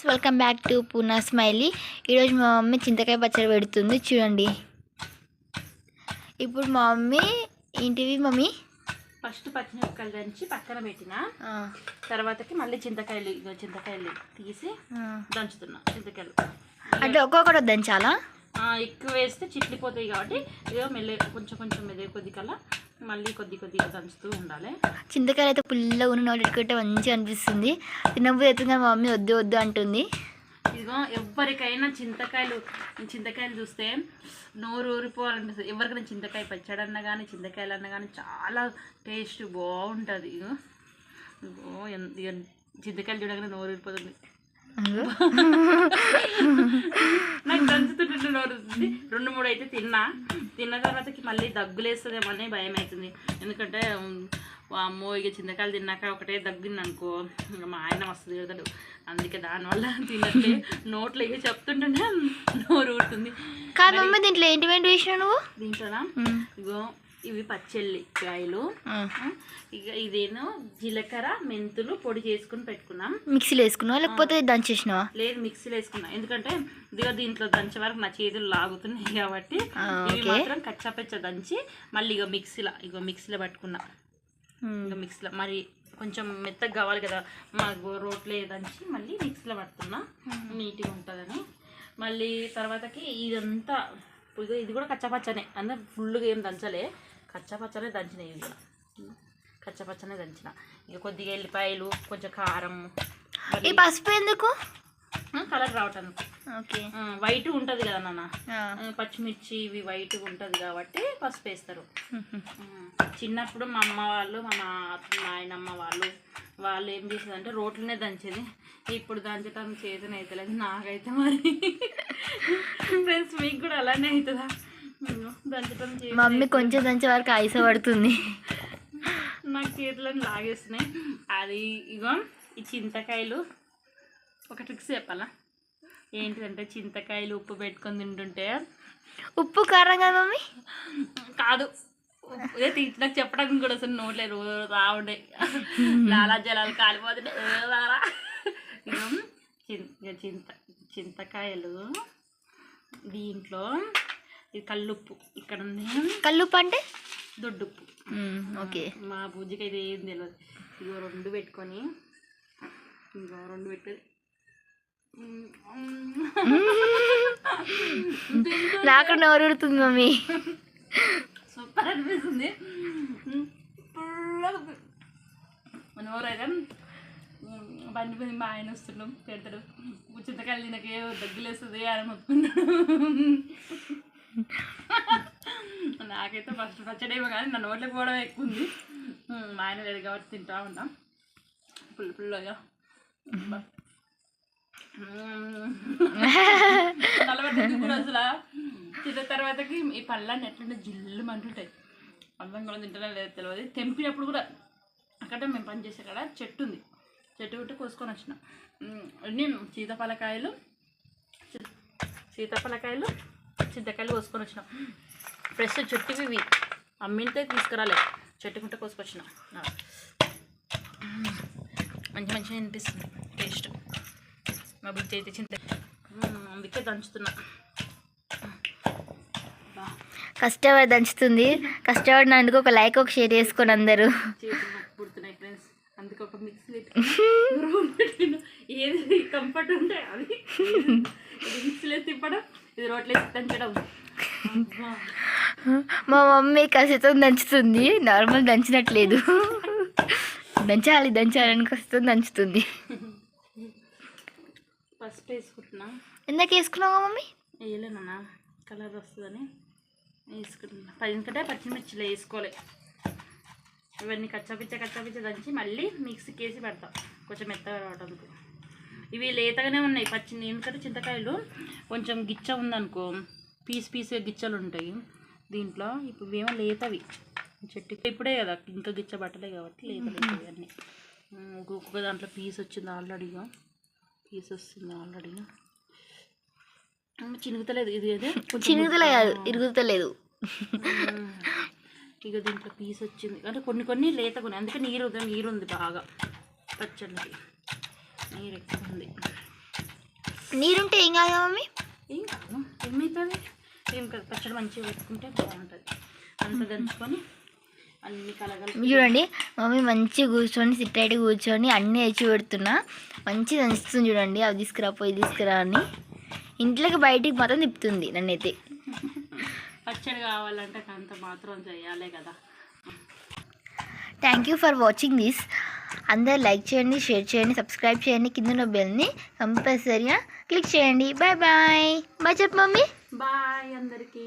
Friends welcome back to Poona smiley. ఈరోజు మా mummy చింతకాయ పచ్చడి పెడుతుంది. చూడండి. ఇప్పుడు మా మమ్మీ ఏంటివి మమ్మీ? ఫస్ట్ పచ్చిమిరపకాయలు దంచి పక్కన పెట్టిన. తర్వాతకి మళ్ళీ చింతకాయలు చింతకాయలు తీసి దంచుతున్నా చింతకాయలు. అంటే ఒక్కొక్కటి వద్దని చాలా ఆ, ఎక్కువ వేస్తే చిట్లిపోతాయి కాబట్టి ఇదో మెల్ల కొంచెం కొంచెం మెల్ల కొద్ది కల్లా మళ్ళీ కొద్ది కొద్దిగా దంచుతూ ఉండాలి. చింతకాయలు అయితే పుల్లగా ఉన్న నోటి మంచిగా అనిపిస్తుంది. కానీ మా మమ్మీ వద్దు వద్దు అంటుంది. ఇదిగో ఎవరికైనా చింతకాయలు చింతకాయలు చూస్తే నోరు ఊరిపోవాలనిపిస్తుంది ఎవరికైనా చింతకాయ పచ్చడి అన్నా కానీ చింతకాయలు అన్నా కానీ చాలా టేస్ట్ బాగుంటుంది. చింతకాయలు చూడగానే నోరు ఊరిపోతుంది. నాకు దంచుతుంటే నోరు రెండు మూడు అయితే తిన్నా. తిన్న తర్వాతకి మళ్ళీ దగ్గులేస్తుందేమో అని భయం అవుతుంది ఎందుకంటే అమ్మో ఇక చింతకాయలు తిన్నాక ఒకటే దగ్గింది అనుకో ఇంకా మా ఆయన వస్తుంది కదా అందుకే దానివల్ల తినట్లే. నోట్లో ఇక చెప్తుంటేనే నోరు ఊరుతుంది. కాదు దీంట్లో ఏంటి ఏంటి వేసినావు నువ్వు? దీంట్లోనా. ఇగో ఇవి పచ్చెల్లి కాయలు. ఆ. ఇక ఇదేనో జీలకర్ర మెంతులు పొడి చేసుకుని పెట్టుకున్నాం మిక్సీలో వేసుకున్నావా? లేకపోతే దంచేసినావా లేదు మిక్సీలో వేసుకున్నా. ఎందుకంటే ఇదిగో దీంట్లో దంచే వరకు నా చేతులు లాగుతున్నాయి కాబట్టి ఇవి. మాత్రం కచ్చాపెచ్చ దంచి మళ్ళీ ఇగో మిక్సీలో ఇగో మిక్సీలో పట్టుకున్నా. ఇగో మిక్సీలో. మరి కొంచెం మెత్తగా కావాలి కదా. మాకు రోట్లో దంచి మళ్ళీ మిక్సీలో పడుతున్నా నీట్గా ఉంటుందని. మళ్ళీ తర్వాతకి ఇదంతా ఇది కూడా కచ్చాపచ్చనే అందరు ఫుల్గా ఏం దంచలే. కచ్చాపచ్చనే దంచినాయి ఇవి. కచ్చాపచ్చనే దంచిన. ఇక కొద్దిగా ఎల్లిపాయలు కొంచెం కారం ఈ పసుపు ఎందుకు? కలర్ రావటానికి. ఓకే. వైట్ ఉంటుంది కదా నాన్న? పచ్చిమిర్చి ఇవి వైట్ ఉంటుంది కాబట్టి పసుపు వేస్తారు. చిన్నప్పుడు మా అమ్మ వాళ్ళు మా నాయనమ్మ వాళ్ళు వాళ్ళు ఏం చేసేదంటే రోట్లనే దంచేది. ఇప్పుడు దంచడం చేతన అవుతలేదు నాకైతే మరి. ఫ్రెండ్స్ మీకు కూడా అలానే అవుతుందా మమ్మీ కొంచెం దంచే వరకు ఐస పడుతుంది. నాకు చేతులను లాగేస్తున్నాయి. అది ఇగో ఈ చింతకాయలు. ఒక ట్రిక్స్ చెప్పాలా? ఏంటిదంటే చింతకాయలు ఉప్పు పెట్టుకొని తింటుంటే. ఉప్పు కారం కదా మమ్మీ? కాదు. ఇదే నాకు చెప్పడానికి కూడా అసలు నోట్లే రోజు రావుండే. లాలా జలాలు కాలిపోతుండే చింత చింతకాయలు దీంట్లో ఇది కల్లుప్పు. ఇక్కడ ఉంది. కల్లుప్పు అంటే? దొడ్డుప్పు. ఓకే. మా బుజ్జికి అయితే ఏం తెలియదు ఇగో రెండు పెట్టుకొని. ఇంకో రెండు పెట్టి. నాకు నోరుడుతుంది మమ్మీ. సూపర్ అనిపిస్తుంది. ఊరైతే బండి మీద మా ఆయన వస్తున్నాం. పెడతాడు. చింతకాయలు తినకే దగ్గులేస్తుంది అని మొత్తుకున్నాడు నాకైతే ఫస్ట్ పచ్చడేమో కానీ నా నోట్లోకి పోవడం ఎక్కువ ఉంది. మా ఆయన లేదు కాబట్టి తింటా ఉంటాం. పుల్ల పుల్లగా నలబెట్టి కూడా అసలు. తిన్న తర్వాతకి ఈ పళ్ళని ఎట్లుంటే జిల్లు అంటుంటాయి అందం కూడా తింటారా లేదో తెలియదు తెంపినప్పుడు కూడా అక్కడ మేము పని చేసే కాడ చెట్టు ఉంది. చెట్టు పెట్టి కోసుకొని వచ్చిన. ఉమ్, అన్నీ సీతాఫలకాయలు సీతాఫలకాయలు చింతకాయలు కోసుకొని వచ్చినాం. ఫ్రెష్ చెట్టువి ఇవి. అమ్మింటే తీసుకురాలే. చెట్టుకుంటే కోసుకొచ్చిన. మంచి మంచిగా అనిపిస్తుంది. టేస్ట్. మా బుజ్జి అయితే చింత అందుకే దంచుతున్నా. కష్టపడి దంచుతుంది. కష్టపడినందుకు ఒక లైక్ ఒక షేర్ చేసుకోండి అందరూ. పుడుతున్నాయి ఫ్రెండ్స్ అందుకే ఒక మిక్స్ ఏది కంఫర్ట్ ఉంటే అది. మిక్సీలో తిప్పడం. ఇది రోట్లో దంచడం. మా మమ్మీ కసితో దంచుతుంది. నార్మల్ దంచినట్లేదు. దంచాలి దంచాలని కసితో దంచుతుంది. పసుపు వేసుకుంటున్నా. ఎందుకు వేసుకున్నావా మమ్మీ? వేయలేనన్నా కలర్ వస్తుందని వేసుకుంటున్నా. పది ఎందుకంటే పచ్చిమిర్చిలో వేసుకోవాలి. ఇవన్నీ కచ్చాపిచ్చ కచ్చాపిచ్చ దంచి మళ్ళీ మిక్సీకి వేసి పెడతా. కొంచెం మెత్తగా రావడానికి ఇవి లేతగానే ఉన్నాయి. పచ్చి ఎందుకంటే చింతకాయలు. కొంచెం గిచ్చ ఉందనుకో పీస్ పీస్ గిచ్చలు ఉంటాయి. దీంట్లో ఇప్పుడు ఇవేమో లేతవి. చెట్టు ఇప్పుడే కదా ఇంకా గిచ్చ బట్టలే కాబట్టి లేత లేతవి అన్నీ. ఒక్కొక్క దాంట్లో పీస్ వచ్చింది ఆల్రెడీగా పీస్ వస్తుంది ఆల్రెడీగా చినుగుతలేదు ఇది అదే కొంచెం చినుగుతలే కాదు ఇరుగుతలేదు. ఇక దీంట్లో పీస్ వచ్చింది. అంటే కొన్ని కొన్ని లేత కొన్ని అందుకే నీరు నీరు ఉంది బాగా. పచ్చడికి. నీరు ఎక్కువ ఉంది నీరుంటే ఏం కాదు మమ్మీ? ఏం కాదు. ఏమవుతుంది ఏం కాదు. పచ్చడి మంచిగా పెట్టుకుంటే బాగుంటుంది. అంత దంచుకొని అన్ని కలగలు చూడండి మమ్మీ మంచిగా కూర్చొని సిట్ అయితే కూర్చొని అన్నీ తెచ్చి పెడుతున్నా. మంచిగా దంచుతుంది చూడండి. అవి తీసుకురా పోయి తీసుకురా అని. ఇంట్లోకి బయటికి మాత్రం తిప్పుతుంది నన్నైతే. పచ్చడి కావాలంటే అంత మాత్రం చేయాలి కదా. Thank you for watching this అందరు లైక్ చేయండి షేర్ చేయండి సబ్స్క్రైబ్ చేయండి. కింద ఉన్న బెల్ని కంపల్సరీగా క్లిక్ చేయండి. Bye bye. బాయ్ చెప్పు మమ్మీ. బాయ్ అందరికీ.